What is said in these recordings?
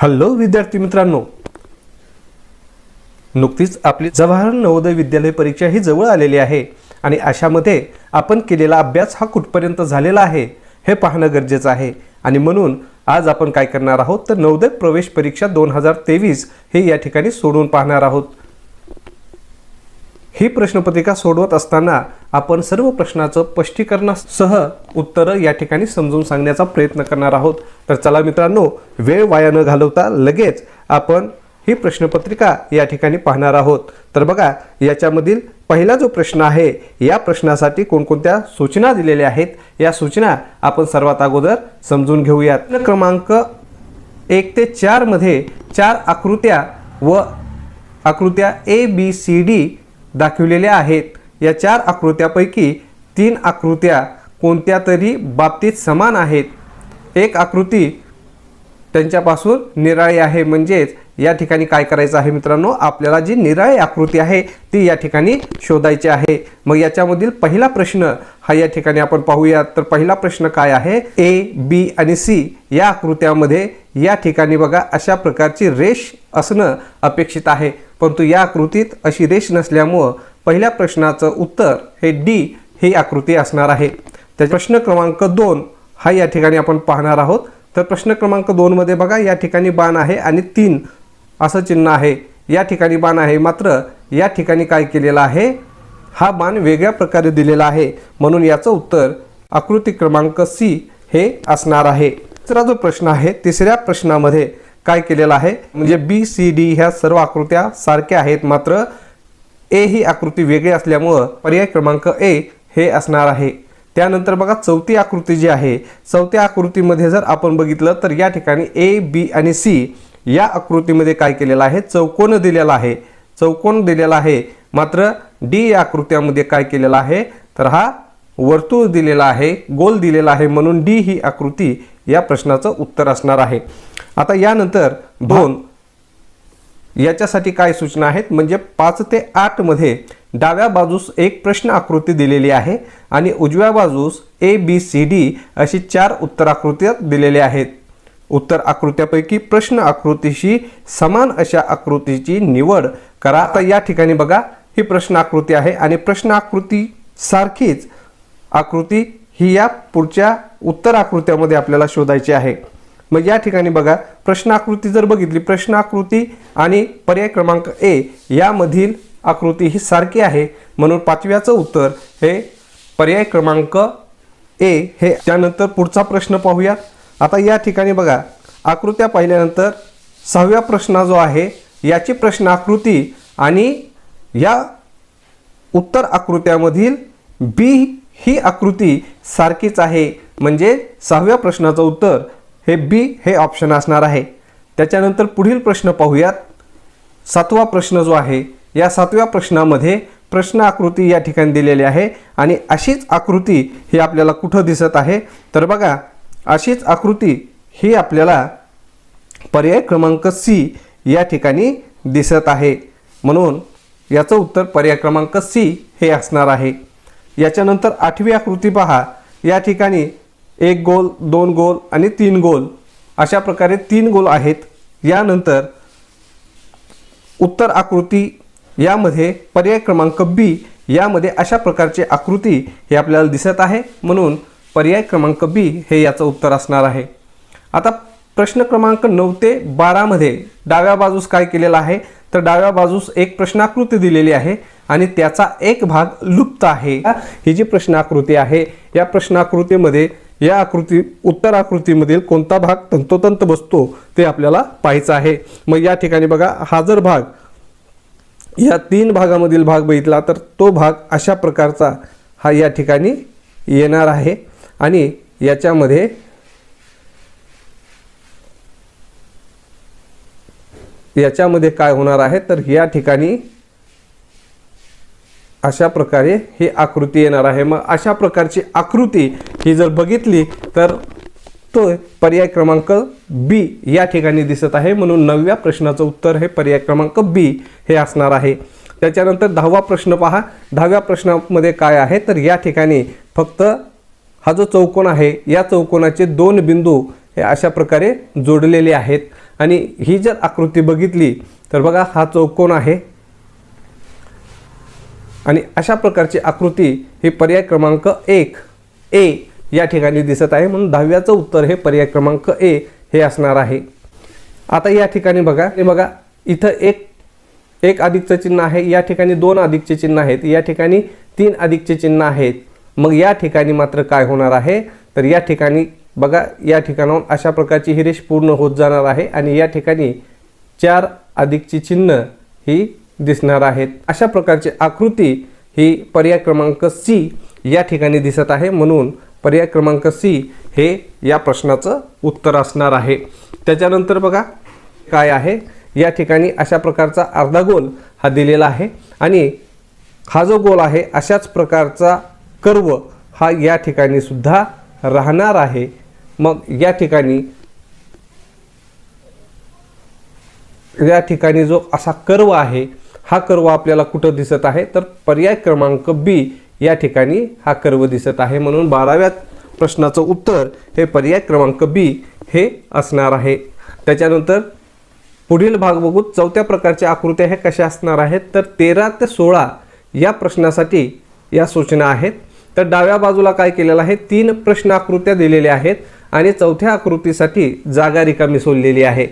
Hello विद्यार्थी मित्रांनो. नुकतीच आपली जवाहर नवोदय विद्यालय परीक्षा ही जवळ आलेली आहे आणि अशामध्ये आपण केलेला अभ्यास हा कुठपर्यंत झालेला आहे हे पाहणं गरजेचं आहे. आणि म्हणून आज आपण काय करणार आहोत? तर नवोदय प्रवेश परीक्षा दोन हजार तेवीस हे या ठिकाणी सोडून पाहणार आहोत. ही प्रश्नपत्रिका सोडवत असताना आपण सर्व प्रश्नाचं स्पष्टीकरणासह उत्तरं या ठिकाणी समजून सांगण्याचा प्रयत्न करणार आहोत. तर चला मित्रांनो वेळ वाया न घालवता लगेच आपण ही प्रश्नपत्रिका या ठिकाणी पाहणार आहोत. तर बघा याच्यामधील पहिला जो प्रश्न आहे या प्रश्नासाठी कोणकोणत्या सूचना दिलेल्या आहेत या सूचना आपण सर्वात अगोदर समजून घेऊयात. क्रमांक एक ते चारमध्ये चार आकृत्या व आकृत्या ए बी सी डी दाखविलेल्या आहेत. या चार आकृत्यापैकी तीन आकृत्या कोणत्या तरी बाबतीत समान आहेत. एक आकृती त्यांच्यापासून निराळी आहे. म्हणजेच या ठिकाणी काय करायचं आहे मित्रांनो? आपल्याला जी निराळी आकृती आहे ती या ठिकाणी शोधायची आहे. मग याच्यामधील पहिला प्रश्न हा या ठिकाणी आपण पाहूयात तर पहिला प्रश्न काय आहे? ए बी आणि सी या आकृत्यामध्ये या ठिकाणी बघा अशा प्रकारची रेष असणं अपेक्षित आहे. परंतु या आकृतीत अशी रेष नसल्यामुळं पहिल्या प्रश्नाचं उत्तर हे डी ही आकृती असणार आहे. त्या प्रश्न क्रमांक दोन हा या ठिकाणी आपण पाहणार आहोत. तर प्रश्न क्रमांक दोनमध्ये बघा या ठिकाणी बाण आहे आणि तीन असं चिन्ह आहे. या ठिकाणी बाण आहे मात्र या ठिकाणी काय केलेलं आहे? हा बाण वेगळ्या प्रकारे दिलेला आहे. म्हणून याचं उत्तर आकृती क्रमांक सी हे असणार आहे. तिसरा जो प्रश्न आहे तिसऱ्या प्रश्नामध्ये काय केलेलं आहे? म्हणजे बी सी डी ह्या सर्व आकृत्या सारख्या आहेत मात्र ए ही आकृती वेगळी असल्यामुळं पर्याय क्रमांक ए हे असणार आहे. त्यानंतर बघा चौथी आकृती जी आहे चौथ्या आकृतीमध्ये जर आपण बघितलं तर या ठिकाणी ए बी आणि सी या आकृतीमध्ये काय केलेलं आहे? चौकोन दिलेला आहे. चौकोन दिलेला आहे. मात्र डी या आकृत्यामध्ये काय केलेलं आहे? तर हा वर्तुळ दिलेला आहे गोल दिलेला आहे म्हणून डी ही आकृती या प्रश्नाचं उत्तर असणार आहे. आता यानंतर दोन याच्यासाठी काय सूचना आहेत? म्हणजे पाच ते आठमध्ये डाव्या बाजूस एक प्रश्न आकृती दिलेली आहे आणि उजव्या बाजूस ए बी सी डी अशी चार उत्तर आकृत्या दिलेल्या आहेत. उत्तर आकृत्यापैकी प्रश्न आकृतीशी समान अशा आकृतीची निवड करा. आता या ठिकाणी बघा ही प्रश्न आकृती आहे आणि प्रश्न आकृती सारखीच आकृती ही या पुढच्या उत्तर आकृत्यामध्ये आपल्याला शोधायची आहे. मग या ठिकाणी बघा प्रश्न आकृती जर बघितली प्रश्न आकृती आणि पर्याय क्रमांक ए यामधील आकृती ही सारखी आहे. म्हणून पाचव्याचं उत्तर हे पर्याय क्रमांक ए हे त्यानंतर पुढचा प्रश्न पाहूयात. आता या ठिकाणी बघा आकृत्या पाहिल्यानंतर सहाव्या प्रश्न जो आहे याची प्रश्न आकृती आणि या उत्तर आकृत्यामधील बी ही आकृती सारखीच आहे. म्हणजे सहाव्या प्रश्नाचं उत्तर हे बी हे ऑप्शन असणार आहे. त्याच्यानंतर पुढील प्रश्न पाहूयात. सातवा प्रश्न जो आहे या सातव्या प्रश्नामध्ये प्रश्न आकृती या ठिकाणी दिलेली आहे आणि अशीच आकृती ही आपल्याला कुठं दिसत आहे? तर बघा अशीच आकृती ही आपल्याला पर्याय क्रमांक सी या ठिकाणी दिसत आहे. म्हणून याचं उत्तर पर्याय क्रमांक सी हे असणार आहे. याच्यानंतर आठवी आकृती पहा. या ठिकाणी एक गोल दोन गोल आणि तीन गोल अशा प्रकारे तीन गोल आहेत. यानंतर उत्तर आकृती यामध्ये पर्याय क्रमांक बी यामध्ये अशा प्रकारची आकृती हे आपल्याला दिसत आहे. म्हणून पर्याय क्रमांक बी हे याचं उत्तर असणार आहे. आता प्रश्न क्रमांक नऊ ते बारामध्ये डाव्या बाजूस काय केलेलं आहे? तर डाव्या बाजूस एक प्रश्नाकृती दिलेली आहे आणि त्याचा एक भाग लुप्त आहे. ही जी प्रश्नाकृती आहे या प्रश्नाकृतीमध्ये या आकृती उत्तर आकृतीमधील कोणता भाग तंतोतंत बसतो ते आपल्याला पाहायचं आहे. मग या ठिकाणी बघा हा जर भाग या तीन भागामधील भाग बघितला तर तो भाग अशा प्रकारचा हा या ठिकाणी येणार आहे. आणि याच्यामध्ये याच्यामध्ये काय होणार आहे? तर या ठिकाणी अशा प्रकारे ही आकृती येणार आहे. मग अशा प्रकारची आकृती ही जर बघितली तर तो पर्याय क्रमांक बी या ठिकाणी दिसत आहे. म्हणून नवव्या प्रश्नाचं उत्तर हे पर्याय क्रमांक बी हे असणार आहे. त्याच्यानंतर दहावा प्रश्न पहा. दहाव्या प्रश्नामध्ये काय आहे? तर या ठिकाणी फक्त हा जो चौकोन आहे या चौकोनाचे दोन बिंदू हे अशा प्रकारे जोडलेले आहेत. आणि ही जर आकृती बघितली तर बघा हा चौकोन आहे? आणि अशा प्रकारची आकृती ही पर्याय क्रमांक एक ए या ठिकाणी दिसत आहे. म्हणून दहाव्याचं उत्तर हे पर्याय क्रमांक ए हे असणार आहे. आता या ठिकाणी बघा. हे बघा इथं एक एक अधिकचं चिन्ह आहे या ठिकाणी दोन अधिकचे चिन्ह आहेत या ठिकाणी तीन अधिकचे चिन्ह आहेत. मग या ठिकाणी मात्र काय होणार आहे? तर या ठिकाणी बघा या ठिकाणाहून अशा प्रकारची ही रेष पूर्ण होत जाणार आहे आणि या ठिकाणी चार अधिकची चिन्ह ही दिसणार आहेत. अशा प्रकारची आकृती ही पर्याय क्रमांक सी या ठिकाणी दिसत आहे म्हणून पर्याय क्रमांक सी हे या प्रश्नाचं उत्तर असणार आहे. त्याच्यानंतर बघा काय आहे? या ठिकाणी अशा प्रकारचा अर्धा गोल हा दिलेला आहे आणि हा जो गोल आहे अशाच प्रकारचा कर्व हा या ठिकाणी सुद्धा राहणार आहे. मग या ठिकाणी या ठिकाणी जो असा कर्व आहे हा कर्व आपल्याला कुठं दिसत आहे? तर पर्याय क्रमांक बी या ठिकाणी हा कर्व दिसत आहे. म्हणून बाराव्या प्रश्नाचं उत्तर हे पर्याय क्रमांक बी हे असणार आहे. त्याच्यानंतर पुढील भाग बघू चौथ्या प्रकारच्या आकृत्या ह्या कशा असणार आहेत? तर तेरा ते सोळा या प्रश्नासाठी या सूचना आहेत. तर डाव्या बाजूला काय केलेलं आहे? तीन प्रश्न आकृत्या दिलेल्या आहेत. आणि चौथ्या आकृतीसाठी जागा रिकामी सोडलेली आहे.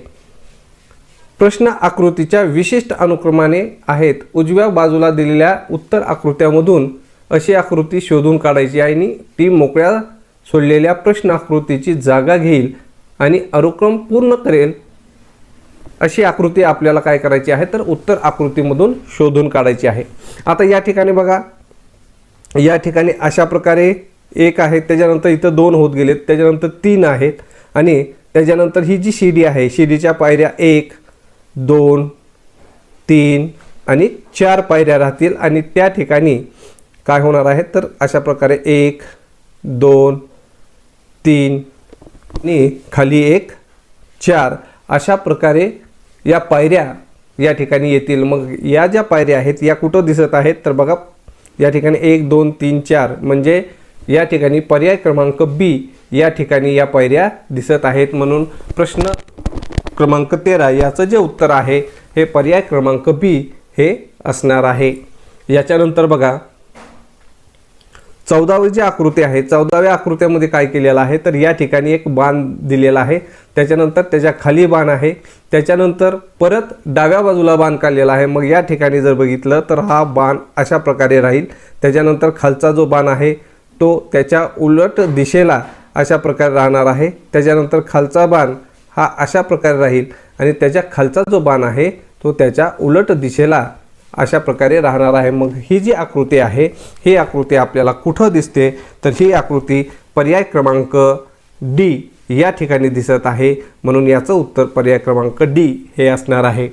प्रश्न आकृतीच्या विशिष्ट अनुक्रमाने आहेत. उजव्या बाजूला दिलेल्या उत्तर आकृत्यामधून अशी आकृती शोधून काढायची आहे आणि ती मोकळ्या सोडलेल्या प्रश्न आकृतीची जागा घेईल आणि अनुक्रम पूर्ण करेल अशी आकृती आपल्याला काय करायची आहे तर उत्तर आकृतीमधून शोधून काढायची आहे. आता या ठिकाणी बघा. या ठिकाणी अशा प्रकारे एक आहे त्याच्यानंतर इथं दोन होत गेलेत त्याच्यानंतर तीन आहेत. आणि त्याच्यानंतर ही जी शिडी आहे शिडीच्या पायऱ्या एक दोन तीन आणि चार पायऱ्या राहतील. आणि त्या ठिकाणी काय होणार आहे? तर अशा प्रकारे एक दोन तीन आणि खाली एक चार अशा प्रकारे या पायऱ्या या ठिकाणी येतील. मग या ज्या पायऱ्या आहेत या कुठं दिसत आहेत? तर बघा या ठिकाणी एक दोन तीन चार म्हणजे या ठिकाणी पर्याय क्रमांक बी या ठिकाणी या पायऱ्या दिसत आहेत म्हणून प्रश्न क्रमांक तेरा याचं जे उत्तर आहे हे पर्याय क्रमांक बी हे असणार आहे. याच्यानंतर बघा चौदावी जी आकृती आहे चौदाव्या आकृत्यामध्ये काय केलेलं आहे तर या ठिकाणी एक बाण दिलेला आहे. त्याच्यानंतर त्याच्याखाली बाण आहे. त्याच्यानंतर परत डाव्या बाजूला बाण काढलेला आहे. मग या ठिकाणी जर बघितलं तर हा बाण अशा प्रकारे राहील. त्याच्यानंतर खालचा जो बाण आहे तो त्याच्या उलट दिशेला अशा प्रकारे राहणार आहे. त्याच्यानंतर खालचा बाण हा अशा प्रकारे राहील आणि त्याच्या खालचा जो बाण आहे तो त्याच्या उलट दिशेला अशा प्रकारे राहणार आहे. मग ही जी आकृती आहे ही आकृती आपल्याला कुठं दिसते? तर ही आकृती पर्याय क्रमांक डी या ठिकाणी दिसत आहे. म्हणून याचं उत्तर पर्याय क्रमांक डी हे असणार आहे.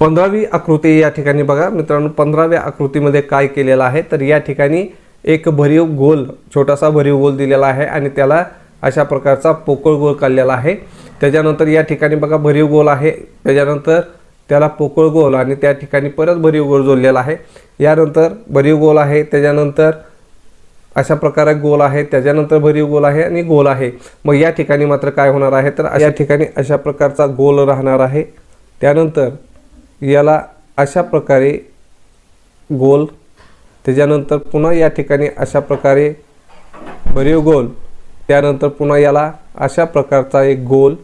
पंधरावी आकृती या ठिकाणी बघा. मित्रांनो पंधराव्या आकृतीमध्ये काय केलेलं आहे? तर या ठिकाणी एक भरीव गोल छोटासा भरीव गोल दिलेला आहे आणि त्याला अशा प्रकारचा पोकळ गोल काढलेला आहे. त्याच्यानंतर या ठिकाणी बघा भरीव गोल आहे. त्याच्यानंतर त्याला पोकळ गोल आणि त्या ठिकाणी परत भरीव गोल जोडलेला आहे. यानंतर भरीव गोल आहे. त्याच्यानंतर अशा प्रकारे गोल आहे. त्याच्यानंतर भरीव गोल आहे आणि गोल आहे. मग या ठिकाणी मात्र काय होणार आहे? तर या ठिकाणी अशा प्रकारचा गोल राहणार आहे. त्यानंतर याला अशा प्रकारे गोल त्याच्यानंतर पुन्हा या ठिकाणी अशा प्रकारे भरीव गोल त्यानंतर पुन्हा याला अशा प्रकारचा एक गोल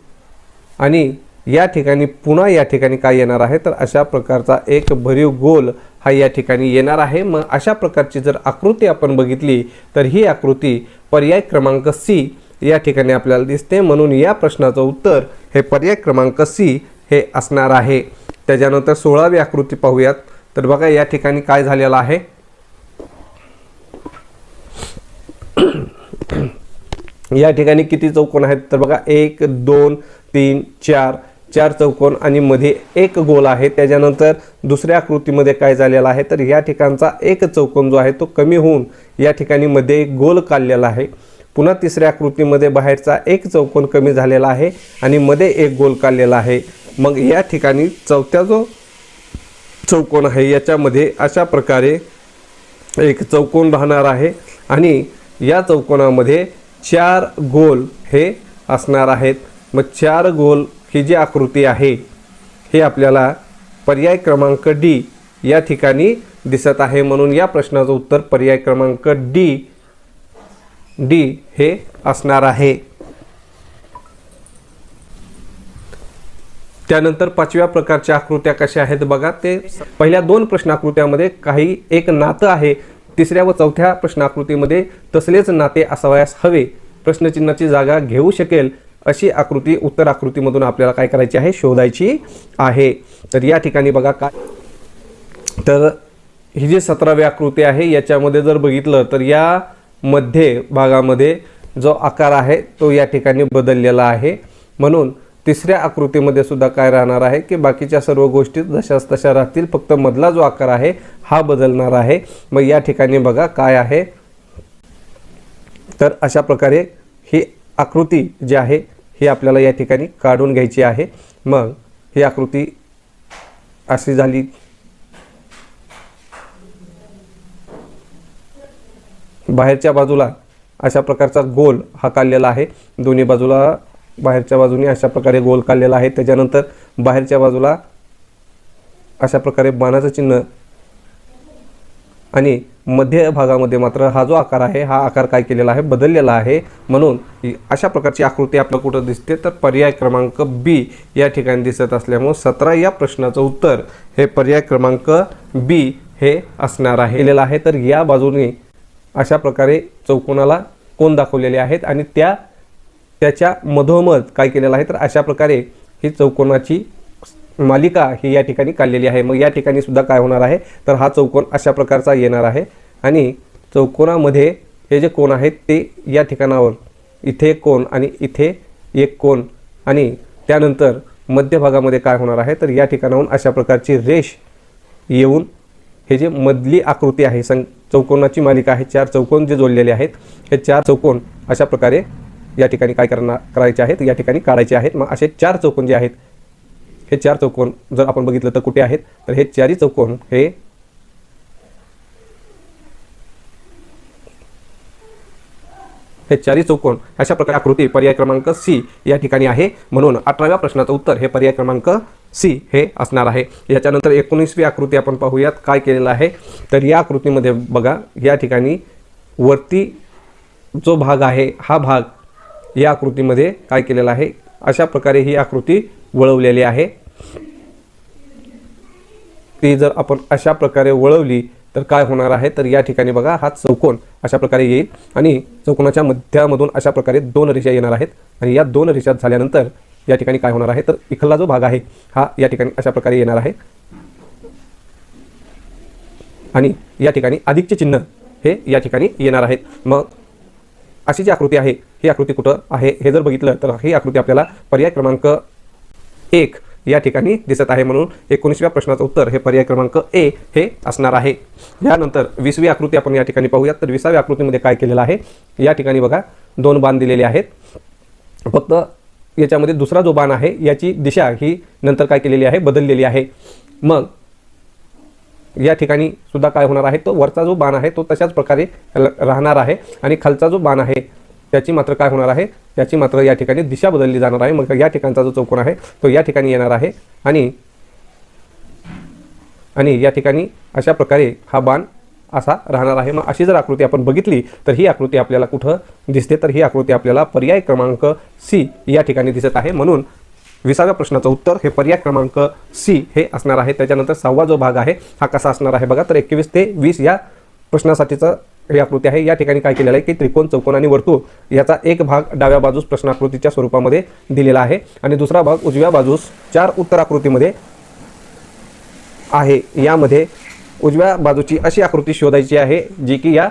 आणि या ठिकाणी पुन्हा या ठिकाणी काय येणार आहे? तर अशा प्रकारचा एक भरीव गोल हा या ठिकाणी येणार आहे. मग अशा प्रकारची जर आकृती आपण बघितली तर ही आकृती पर्याय क्रमांक सी या ठिकाणी आपल्याला दिसते. म्हणून या प्रश्नाचं उत्तर हे पर्याय क्रमांक सी हे असणार आहे. त्याच्यानंतर सोळावी आकृती पाहूयात. तर बघा या ठिकाणी काय झालेलं आहे? या ठिकाणी किती चौकोन आहेत? तर बघा एक दोन तीन चार चार चौकोन आणि मध्ये एक गोल आहे. त्याच्यानंतर दुसऱ्या आकृतीमध्ये काय झालेलं आहे? तर या ठिकाणचा एक चौकोन जो आहे तो कमी होऊन या ठिकाणी मध्ये एक गोल काढलेला आहे. पुन्हा तिसऱ्या आकृतीमध्ये बाहेरचा एक चौकोन कमी झालेला आहे आणि मध्ये एक गोल काढलेला आहे. मग या ठिकाणी चौथ्या जो चौकोन आहे याच्यामध्ये अशा प्रकारे एक चौकोन राहणार आहे आणि या चौकोनामध्ये चार गोल हे असणार आहेत. मग चार गोल ही जी आकृती आहे हे आपल्याला पर्याय क्रमांक डी या ठिकाणी दिसत आहे. म्हणून या प्रश्नाचं उत्तर पर्याय क्रमांक डी डी हे असणार आहे. त्यानंतर पाचव्या प्रकारच्या आकृत्या कशा आहेत बघा. ते पहिल्या दोन प्रश्नाकृत्यामध्ये काही एक नातं आहे. तिसऱ्या व चौथ्या प्रश्नाकृतीमध्ये तसलेच नाते असावयास हवे प्रश्नचिन्हाची जागा घेऊ शकेल अशी आकृती उत्तर आकृतीमधून आपल्याला काय करायची आहे शोधायची आहे. तर या ठिकाणी बघा काय तर ही जी सतरावी आकृती आहे याच्यामध्ये जर बघितलं तर या मध्य भागामध्ये जो आकार आहे तो या ठिकाणी बदललेला आहे. म्हणून तिसऱ्या आकृतीमध्ये सुद्धा काय राहणार आहे की बाकीच्या सर्व गोष्टी जशाच तशा राहतील फक्त मधला जो आकार आहे हा बदलणार आहे. मग या ठिकाणी बघा काय आहे. तर अशा प्रकारे ही आकृती जी आहे ही आपल्याला या ठिकाणी काढून घ्यायची आहे. मग ही आकृती अशी झाली. बाहेरच्या बाजूला अशा प्रकारचा गोल हा काढलेला आहे. दोन्ही बाजूला बाहेरच्या बाजूने अशा प्रकारे गोल काढलेला आहे. त्याच्यानंतर बाहेरच्या बाजूला अशा प्रकारे बाणाचं चिन्ह आणि मध्य भागामध्ये मात्र हा जो आकार आहे हा आकार काय केलेला आहे? बदललेला आहे. म्हणून अशा प्रकारची आकृती आपल्याला कुठं दिसते? तर पर्याय क्रमांक बी या ठिकाणी दिसत असल्यामुळे सतरा या प्रश्नाचं उत्तर हे पर्याय क्रमांक बी हे असणार आहे. केलेलं आहे. तर या बाजूने अशा प्रकारे चौकोनाला कोण दाखवलेले आहेत आणि त्या त्याच्या मधोमध काय केलेलं आहे तर अशा प्रकारे ही चौकोनाची मालिका ही या ठिकाणी काढलेली आहे. मग या ठिकाणी सुद्धा काय होणार आहे तर हा चौकोन अशा प्रकारचा येणार आहे. आणि चौकोनामध्ये हे जे कोण आहेत ते या ठिकाणावर इथे एक कोण आणि इथे एक कोण आणि त्यानंतर मध्यभागामध्ये काय होणार आहे तर या ठिकाणाहून अशा प्रकारची रेष येऊन हे जे मधली आकृती आहे सं चौकोनाची मालिका आहे चार चौकोन जे जोडलेले आहेत हे चार चौकोन अशा प्रकारे या ठिकाणी काय करणार करायचे आहेत? या ठिकाणी काढायचे आहेत. मग असे चार चौकोन जे आहेत हे चार चौकोन जर आपण बघितलं तर कुठे आहेत? तर हे चारही चौकोन हे हे चारही चौकोन अशा प्रकारे आकृती पर्याय क्रमांक सी या ठिकाणी आहे. म्हणून अठराव्या प्रश्नाचं उत्तर हे पर्याय क्रमांक सी हे असणार आहे. याच्यानंतर एकोणीसवी आकृती आपण पाहूयात काय केलेलं आहे. तर या आकृतीमध्ये बघा या ठिकाणी वरती जो भाग आहे हा भाग या आकृतीमध्ये काय केलेलं आहे? अशा प्रकारे ही आकृती वळवलेली आहे. ती जर आपण अशा प्रकारे वळवली तर काय होणार आहे? तर या ठिकाणी बघा हा चौकोन अशा प्रकारे येईल आणि चौकोनाच्या मध्यामधून अशा प्रकारे दोन रेषा येणार आहेत. आणि या दोन रेषा झाल्यानंतर या ठिकाणी काय होणार आहे? तर इथला जो भाग आहे हा या ठिकाणी अशा प्रकारे येणार आहे. आणि या ठिकाणी अधिकचे चिन्ह हे या ठिकाणी येणार आहेत. मग अशी जी आकृती आहे ही आकृती कुठं आहे हे जर बघितलं तर ही आकृती आपल्याला पर्याय क्रमांक एक या ठिकाणी दिसत आहे म्हणून एकोणीसव्या प्रश्नाचं उत्तर हे पर्याय क्रमांक ए हे असणार आहे. यानंतर वीसवी आकृती आपण या ठिकाणी पाहूयात. तर विसाव्या आकृतीमध्ये काय केलेलं आहे? या ठिकाणी बघा दोन बाण दिलेले आहेत. फक्त याच्यामध्ये दुसरा जो बाण आहे याची दिशा ही नंतर काय केलेली आहे? बदललेली आहे. मग या ठिकाणी सुद्धा काय होणार आहे? तो वरचा जो बाण आहे तो तशाच प्रकारे राहणार आहे आणि खालचा जो बाण आहे त्याची मात्र काय होणार आहे? त्याची मात्र या ठिकाणी दिशा बदलली जाणार आहे. मग या ठिकाणचा जो चौकोन आहे तो या ठिकाणी येणार आहे आणि आणि या ठिकाणी अशा प्रकारे हा बाण असा राहणार आहे. मग अशी जर आकृती आपण बघितली तर ही आकृती आपल्याला कुठं दिसते? तर ही आकृती आपल्याला पर्याय क्रमांक सी या ठिकाणी दिसत आहे. म्हणून विसाव्या प्रश्नाचं उत्तर हे पर्याय क्रमांक सी हे असणार आहे. त्याच्यानंतर सहावा जो भाग आहे हा कसा असणार आहे बघा. तर एकवीस ते वीस या प्रश्नासाठीचं ही आकृती आहे. या ठिकाणी काय केलेलं आहे की त्रिकोण चौकोन आणि वर्तुळ याचा एक भाग डाव्या बाजूस प्रश्नाकृतीच्या स्वरूपामध्ये दिलेला आहे. आणि दुसरा भाग उजव्या बाजूस चार उत्तर आकृतीमध्ये आहे. यामध्ये उजव्या बाजूची अशी आकृती शोधायची आहे जी की या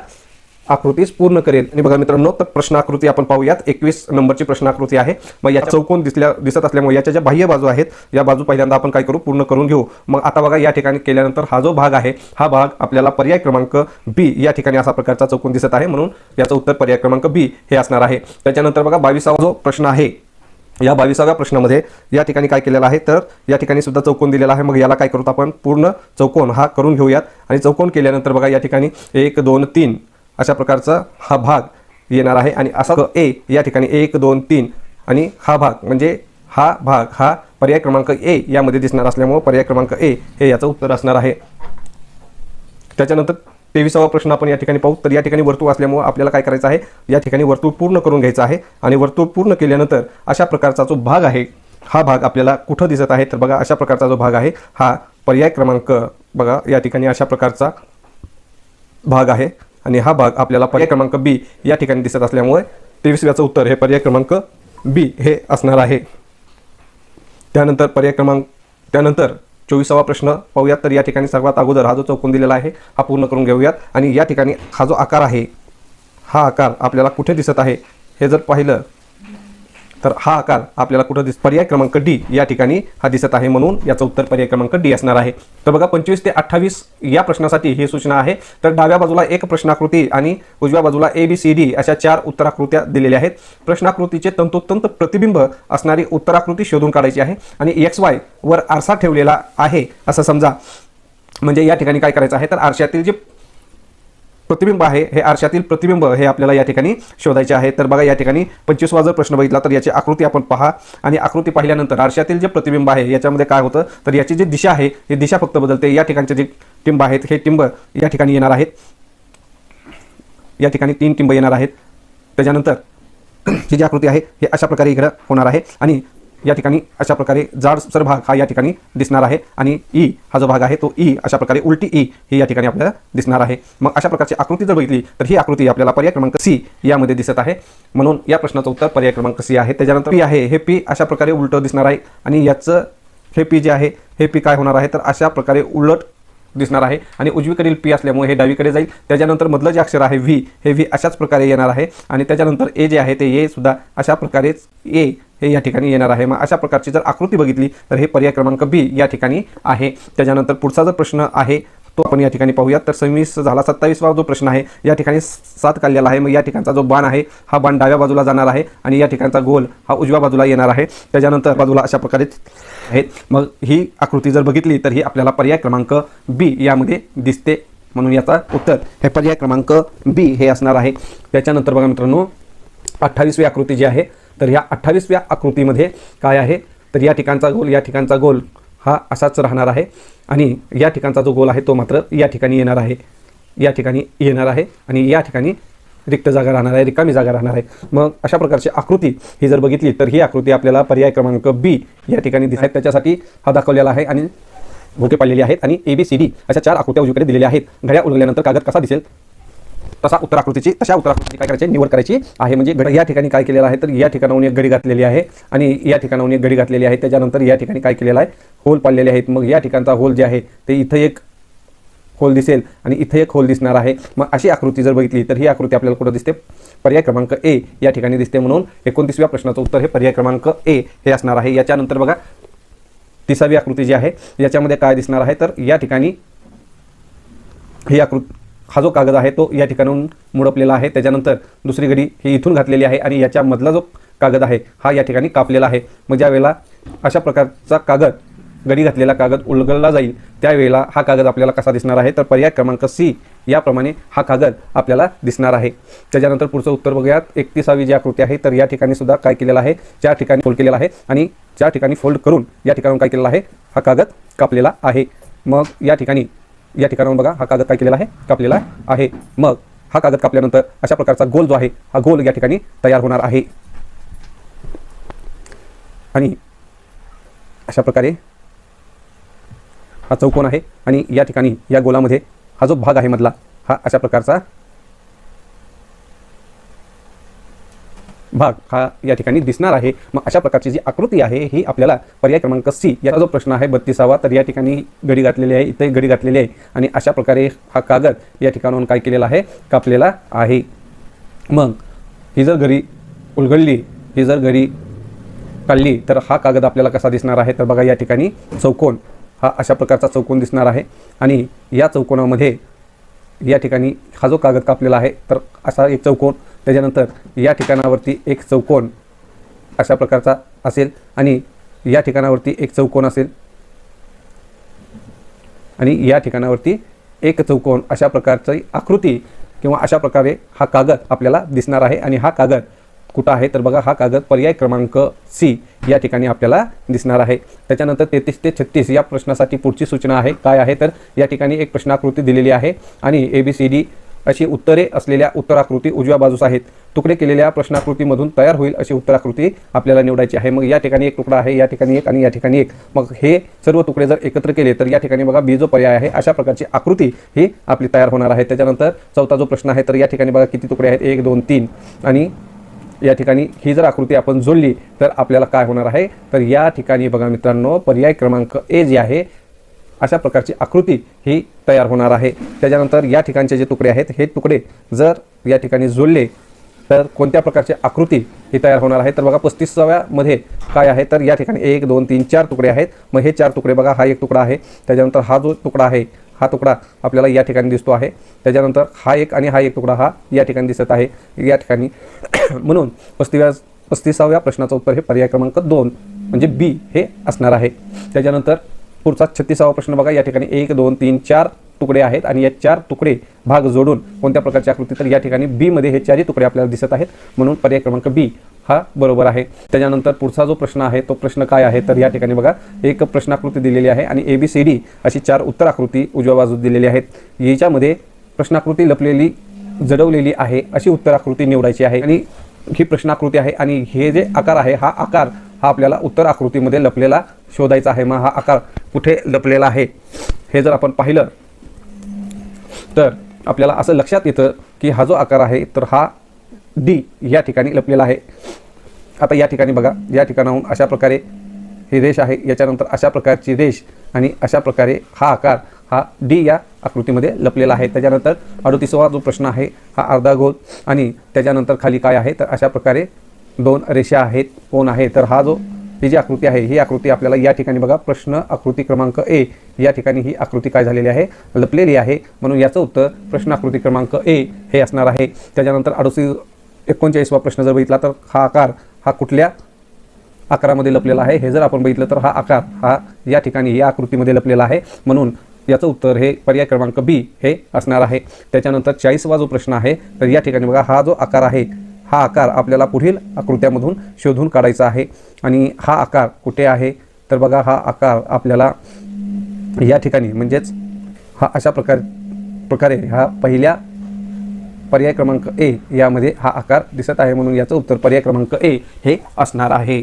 आकृतीस पूर्ण करेल. आणि बघा मित्रांनो तर प्रश्न आकृती आपण पाहूयात. एकवीस नंबरची प्रश्न आकृती आहे. मग या चौकोन दिसल्या दिसत असल्यामुळे याच्या ज्या बाह्य बाजू आहेत या बाजू पहिल्यांदा आपण काय करू? पूर्ण करून घेऊ. मग आता बघा या ठिकाणी केल्यानंतर हा जो भाग आहे हा भाग आपल्याला पर्याय क्रमांक बी या ठिकाणी असा प्रकारचा चौकोन दिसत आहे. म्हणून याचं उत्तर पर्याय क्रमांक बी हे असणार आहे. त्याच्यानंतर बघा बावीसावा जो प्रश्न आहे या बावीसाव्या प्रश्नामध्ये या ठिकाणी काय केलेलं आहे? तर या ठिकाणी सुद्धा चौकोन दिलेला आहे. मग याला काय करूत आपण पूर्ण चौकोन हा करून घेऊयात. आणि चौकोन केल्यानंतर बघा या ठिकाणी एक दोन तीन अशा प्रकारचा हा भाग येणार आहे आणि असा ए या ठिकाणी एक दोन तीन आणि हा भाग म्हणजे हा भाग हा पर्याय क्रमांक ए यामध्ये दिसणार असल्यामुळे पर्याय क्रमांक ए हे याचं उत्तर असणार आहे. त्याच्यानंतर तेविसावा प्रश्न आपण या ठिकाणी पाहू. तर या ठिकाणी वर्तुळ असल्यामुळे आपल्याला काय करायचं आहे? या ठिकाणी वर्तुळ पूर्ण करून घ्यायचं आहे आणि वर्तुळ पूर्ण केल्यानंतर अशा प्रकारचा जो भाग आहे हा भाग आपल्याला कुठं दिसत आहे? तर बघा अशा प्रकारचा जो भाग आहे हा पर्याय क्रमांक बघा या ठिकाणी अशा प्रकारचा भाग आहे. आणि हा भाग आपल्याला पर्याय क्रमांक बी या ठिकाणी दिसत असल्यामुळे तेवीसव्याचं उत्तर हे पर्याय क्रमांक बी हे असणार आहे. त्यानंतर पर्याय क्रमांक त्यानंतर चोवीसावा प्रश्न पाहूयात. तर या ठिकाणी सर्वात अगोदर हा जो चौकोन दिलेला आहे हा पूर्ण करून घेऊयात. आणि या ठिकाणी हा जो आकार आहे हा आकार आपल्याला कुठे दिसत आहे? हे जर पाहिलं तर हा आकार आपल्याला कुठं दिस पर्याय क्रमांक डी या ठिकाणी हा दिसत आहे म्हणून याचं उत्तर पर्याय क्रमांक डी असणार आहे. तर बघा पंचवीस ते अठ्ठावीस या प्रश्नासाठी ही सूचना आहे. तर डाव्या बाजूला एक प्रश्नाकृती आणि उजव्या बाजूला ए बी सी डी अशा चार उत्तराकृत्या दिलेल्या आहेत. प्रश्नाकृतीचे तंतोतंत प्रतिबिंब असणारी उत्तराकृती शोधून काढायची आहे आणि एक्स वाय वर आरसा ठेवलेला आहे असं समजा. म्हणजे या ठिकाणी काय करायचं आहे? तर आरशातील जे प्रतिबिंब आहे हे आरशातील प्रतिबिंब हे आपल्याला या ठिकाणी शोधायचे आहे. तर बघा या ठिकाणी पंचवीसवा जर प्रश्न बघितला तर याची आकृती आपण पहा. आणि आकृती पाहिल्यानंतर आरशातील जे प्रतिबिंब आहे याच्यामध्ये काय होतं? तर याची जी दिशा आहे ही दिशा फक्त बदलते. या ठिकाणचे जे टिंब आहेत हे टिंब या ठिकाणी येणार आहेत. या ठिकाणी तीन टिंब येणार आहेत. त्याच्यानंतर ही जी आकृती आहे हे अशा प्रकारे इकडं होणार आहे. आणि या ठिकाणी अशा प्रकारे जाडसर भाग हा या ठिकाणी दिसणार आहे आणि ई हा जो भाग आहे तो ई अशा प्रकारे उलटी ई ही या ठिकाणी आपल्याला दिसणार आहे. मग अशा प्रकारची आकृती जर बघितली तर ही आकृती आपल्याला पर्याय क्रमांक सी यामध्ये दिसत आहे. म्हणून या प्रश्नाचं उत्तर पर्याय क्रमांक सी आहे. त्याच्यानंतर पी आहे. हे पी अशा प्रकारे उलटं दिसणार आहे आणि याचं हे पी जे आहे हे पी काय होणार आहे? तर अशा प्रकारे उलट दिसणार आहे. आणि उजवीकडील पी असल्यामुळे हे डावीकडे जाईल. त्याच्यानंतर मधलं जे अक्षर आहे व्ही हे व्ही अशाच प्रकारे येणार आहे. आणि त्याच्यानंतर ए जे आहे ते ए सुद्धा अशा प्रकारेच ए हे या ठिकाणी येणार आहे. मग अशा प्रकारची जर आकृती बघितली तर हे पर्याय क्रमांक बी या ठिकाणी आहे. त्याच्यानंतर पुढचा जर प्रश्न आहे तो आपण या ठिकाणी पाहूयात. तर सव्वीस झाला सत्तावीसवा जो प्रश्न आहे या ठिकाणी सात काढलेला आहे. मग या ठिकाणचा जो बाण आहे हा बाण डाव्या बाजूला जाणार आहे आणि या ठिकाणचा गोल हा उजव्या बाजूला येणार आहे. त्याच्यानंतर बाजूला अशा प्रकारे आहेत. मग ही आकृती जर बघितली तर ही आपल्याला पर्याय क्रमांक बी यामध्ये दिसते म्हणून याचा उत्तर. हे पर्याय क्रमांक बी हे असणार आहे. त्याच्यानंतर बघा मित्रांनो अठ्ठावीसवी आकृती जी आहे तर या अठ्ठावीसव्या आकृतीमध्ये काय आहे? तर या ठिकाणचा गोल या ठिकाणचा गोल. हा असाच राहणार आहे. आणि या ठिकाणचा जो गोल आहे तो मात्र या ठिकाणी येणार आहे. या ठिकाणी येणार आहे आणि या ठिकाणी रिक्त जागा राहणार आहे रिकामी जागा राहणार आहे. मग अशा प्रकारची आकृती ही जर बघितली तर ही आकृती आपल्याला पर्याय क्रमांक बी या ठिकाणी दिसत आहे त्याच्यासाठी हा दाखवलेला आहे आणि भोके पाडलेले आहेत. आणि ए बी सी डी अशा चार आकृत्या उजवीकडे दिलेल्या आहेत. घड्या उलगल्यानंतर कागद कसा दिसेल? तसा उत्तराकृतीची तशा उत्तराकृतीची काय करायची निवड करायची आहे. म्हणजे घड या ठिकाणी काय केलेलं आहे तर या ठिकाणाहून एक गडी घातलेली आहे आणि या ठिकाणाहून एक गडी घातलेली आहे. त्याच्यानंतर या ठिकाणी काय केलेलं आहे होल पाडलेले आहेत. मग या ठिकाणचा होल जे आहे ते इथं एक होल दिसेल आणि इथं एक होल दिसणार आहे. मग अशी आकृती जर बघितली तर ही आकृती आपल्याला कुठं दिसते? पर्याय क्रमांक ए या ठिकाणी दिसते म्हणून एकोणतीसव्या प्रश्नाचं उत्तर हे पर्याय क्रमांक ए हे असणार आहे. याच्यानंतर बघा तिसावी आकृती जी आहे याच्यामध्ये काय दिसणार आहे? तर या ठिकाणी ही आकृती हा जो कागद आहे तो या ठिकाणाहून मुडपलेला आहे. त्याच्यानंतर दुसरी घडी ही इथून घातलेली आहे आणि याच्यामधला जो कागद आहे हा या ठिकाणी कापलेला आहे. मग ज्यावेळेला अशा प्रकारचा कागद गडी घातलेला कागद उलगडला जाईल त्यावेळेला हा कागद आपल्याला कसा दिसणार आहे? तर पर्याय क्रमांक सी याप्रमाणे हा कागद आपल्याला दिसणार आहे. त्याच्यानंतर पुढचं उत्तर बघूयात. एकतीसावी जी आकृती आहे तर या ठिकाणी सुद्धा काय केलेलं आहे? चार ठिकाणी फोल्ड केलेला आहे आणि चार ठिकाणी फोल्ड करून या ठिकाणून काय केलेलं आहे? हा कागद कापलेला आहे. मग या ठिकाणी या ठिकाणाहून बघा हा कागद काय केलेला आहे? कापलेला आहे. मग हा कागद कापल्यानंतर अशा प्रकारचा गोल जो आहे हा गोल या ठिकाणी तयार होणार आहे. आणि अशा प्रकारे हा चौकोन आहे. आणि या ठिकाणी या गोलामध्ये हा जो भाग आहे मधला हा अशा प्रकारचा भाग हा या ठिकाणी दिसणार आहे. मग अशा प्रकारची जी आकृती आहे ही आपल्याला पर्याय क्रमांक सी याचा जो प्रश्न आहे बत्तीसावा तर या ठिकाणी गडी घातलेली आहे इथे गडी घातलेली आहे. आणि अशा प्रकारे हा कागद या ठिकाणाहून काय केलेला आहे कापलेला आहे. मग ही जर घरी उलगडली ही जर घडी काढली तर हा कागद आपल्याला कसा दिसणार आहे? तर बघा या ठिकाणी चौकोन हा अशा प्रकारचा चौकोन दिसणार आहे. आणि या चौकोनामध्ये या ठिकाणी हा जो कागद कापलेला आहे तर असा एक चौकोन त्याच्यानंतर या ठिकाणावरती एक चौकोन अशा प्रकारचा असेल आणि या ठिकाणावरती एक चौकोन असेल. आणि या ठिकाणावरती एक चौकोन अशा प्रकारची आकृती किंवा अशा प्रकारे हा कागद आपल्याला दिसणार आहे आणि हा कागद कुठं आहे? तर बघा हा कागद पर्याय क्रमांक सी या ठिकाणी आपल्याला दिसणार आहे. त्याच्यानंतर तेहतीस ते छत्तीस या प्रश्नासाठी पुढची सूचना आहे. काय आहे? तर या ठिकाणी एक प्रश्नाकृती दिलेली आहे आणि ए बी सी डी अशी उत्तरे असलेल्या उत्तराकृती उजव्या बाजूस आहेत. तुकडे केलेल्या प्रश्नाकृतीमधून तयार होईल अशी उत्तराकृती आपल्याला निवडायची आहे. मग या ठिकाणी एक तुकडा आहे या ठिकाणी एक आणि या ठिकाणी एक. मग हे सर्व तुकडे जर एकत्र केले तर या ठिकाणी बघा बी जो पर्याय आहे अशा प्रकारची आकृती ही आपली तयार होणार आहे. त्याच्यानंतर चौथा जो प्रश्न आहे तर या ठिकाणी बघा किती तुकडे आहेत. एक दोन तीन. आणि या ठिकाणी ही जर आकृती आपण जोडली तर आपल्याला काय होणार आहे? तर या ठिकाणी बघा मित्रांनो पर्याय क्रमांक ए जे आहे अशा प्रकारची आकृती ही तयार होणार आहे. त्याच्यानंतर या ठिकाणचे जे तुकडे आहेत हे तुकडे जर या ठिकाणी जोडले तर कोणत्या प्रकारची आकृती ही तयार होणार आहे? तर बघा पस्तीसाव्यामध्ये काय आहे? तर या ठिकाणी एक दोन तीन चार तुकडे आहेत. मग हे चार तुकडे बघा हा एक तुकडा आहे. त्याच्यानंतर हा जो तुकडा आहे हा तुकडा आपल्याला या ठिकाणी दिसतो आहे. त्याच्यानंतर हा एक आणि हा एक तुकडा हा या ठिकाणी दिसत आहे. या ठिकाणी म्हणून पस्तीव्या पस्तीसाव्या प्रश्नाचं उत्तर हे पर्याय क्रमांक दोन म्हणजे बी हे असणार आहे. त्याच्यानंतर पुढचा छत्तीसावा प्रश्न बघा. या ठिकाणी एक दोन तीन चार तुकडे आहेत आणि या चार तुकडे भाग जोडून कोणत्या प्रकारची आकृती तर या ठिकाणी बीमध्ये हे चारही तुकडे आपल्याला दिसत आहेत. म्हणून पर्याय क्रमांक बी हा बरोबर आहे. त्याच्यानंतर पुढचा जो प्रश्न आहे तो प्रश्न काय आहे? तर या ठिकाणी बघा. एक प्रश्नाकृती दिलेली आहे आणि ए बी सी डी अशी चार उत्तर आकृती उजव्या बाजूस दिलेली आहेत. याच्यामध्ये प्रश्नाकृती लपलेली जडवलेली आहे अशी उत्तराकृती निवडायची आहे. आणि ही प्रश्नाकृती आहे आणि हे जे आकार आहे हा आकार हा आपल्याला उत्तर आकृतीमध्ये लपलेला शोधायचा आहे. मग हा आकार कुठे लपलेला आहे हे जर आपण पाहिलं तर आपल्याला असं लक्षात येतं की हा जो आकार आहे तर हा डी या ठिकाणी लपलेला आहे. आता या ठिकाणी बघा या ठिकाणाहून अशा प्रकारे ही रेष आहे याच्यानंतर अशा प्रकारची रेष आणि अशा प्रकारे हा आकार हा डी या आकृतीमध्ये लपलेला आहे. त्याच्यानंतर अडतीसवा जो प्रश्न आहे हा अर्धा गोल आणि त्याच्यानंतर खाली काय आहे तर अशा प्रकारे दोन रेषा आहेत कोण आहे तर हा जो ही जी आकृती आहे ही आकृती आपल्याला या ठिकाणी बघा प्रश्न आकृती क्रमांक ए या ठिकाणी ही आकृती काय झालेली आहे? लपलेली आहे. म्हणून याचं उत्तर प्रश्न आकृती क्रमांक ए हे असणार आहे. त्याच्यानंतर अडोसी एकोणचाळीसवा प्रश्न जर बघितला तर हा आकार हा कुठल्या आकारामध्ये लपलेला आहे? हे जर आपण बघितलं तर हा आकार हा या ठिकाणी या आकृतीमध्ये लपलेला आहे. म्हणून याचं उत्तर हे पर्याय क्रमांक बी हे असणार आहे. त्याच्यानंतर चाळीसवा जो प्रश्न आहे तर या ठिकाणी बघा हा जो आकार आहे हा आकार आपल्याला पुढील आकृत्यामधून शोधून काढायचा आहे. आणि हा आकार कुठे आहे? तर बघा हा आकार आपल्याला या ठिकाणी म्हणजेच हा अशा प्रकार प्रकारे हा पहिल्या पर्याय क्रमांक ए यामध्ये हा आकार दिसत आहे म्हणून याचं उत्तर पर्याय क्रमांक ए हे असणार आहे.